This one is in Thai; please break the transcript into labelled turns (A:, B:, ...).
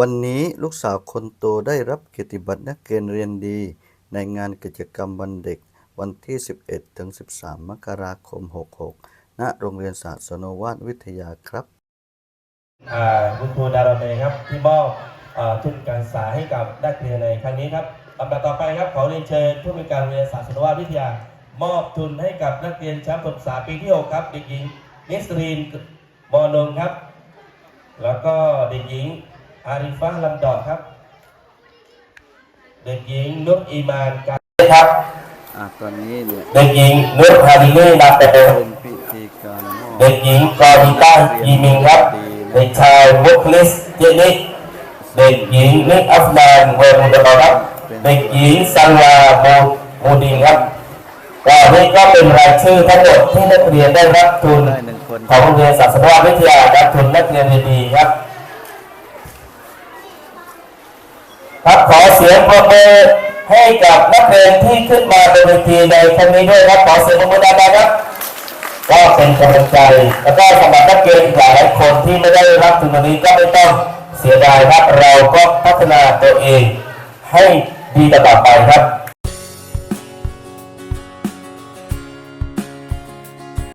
A: วันนี้ลูกสาวคนโตได้รับเกียรติบัตรนักเรียนเรียนดี ในงานกิจกรรมวันเด็กวันที่ 11 ถึง 13 มกราคม 66 ณ โรงเรียนศาสตร์สโนวาทวิทยาครับ
B: คุณครูดารเมครับที่มอบทุนการศึกษาให้กับนักเรียนในครั้งนี้ครับลำดับต่อไปครับขอเรียนเชิญผู้มีการโรงเรียนศาสนวาวิทยา มอบทุนให้กับนักเรียนชั้นประถมศึกษาปีที่ 6 ครับเด็กหญิงนิสรีนมอนงครับ แล้วก็เด็กหญิง อาริฟ้าลำดอกครับ เด็กหญิงนุชอีมานการครับ
A: อ่าตอนนี้เนี่ย
B: เด็กหญิงนุชฮาดิลีนาเปโด
A: เป็นพิธีการมอบ
B: เด็กหญิงกอริต้ายีมิงครับเด็กชายวุคลิสเจนิกเด็กหญิงนิกอัฟนานเวรุดบครับเด็กหญิงซันลาโมมูดินครับก็นี่ก็เป็นรายชื่อทั้งหมดที่นักเรียนได้รับทุน
A: ได้หนึ่งคน
B: ของโรงเรียนศาสนวิทยาครับทุนนักเรียนดีๆครับ ครับข อเสียงปรบมือให้กับนักเรียนที่ขึ้นมาบนเวทีในครั้งนี้ด้วยครับขอเสียงปรบมือดังๆครับก็เป็นกำลังใจแล้วก็สำหรับนักเรียนหลายคนที่ไม่ได้รับทุนตรงนี้ก็ไม่ต้องเสียดายครับเราก็พัฒนาตัวเองให้ดีต่อไปครับ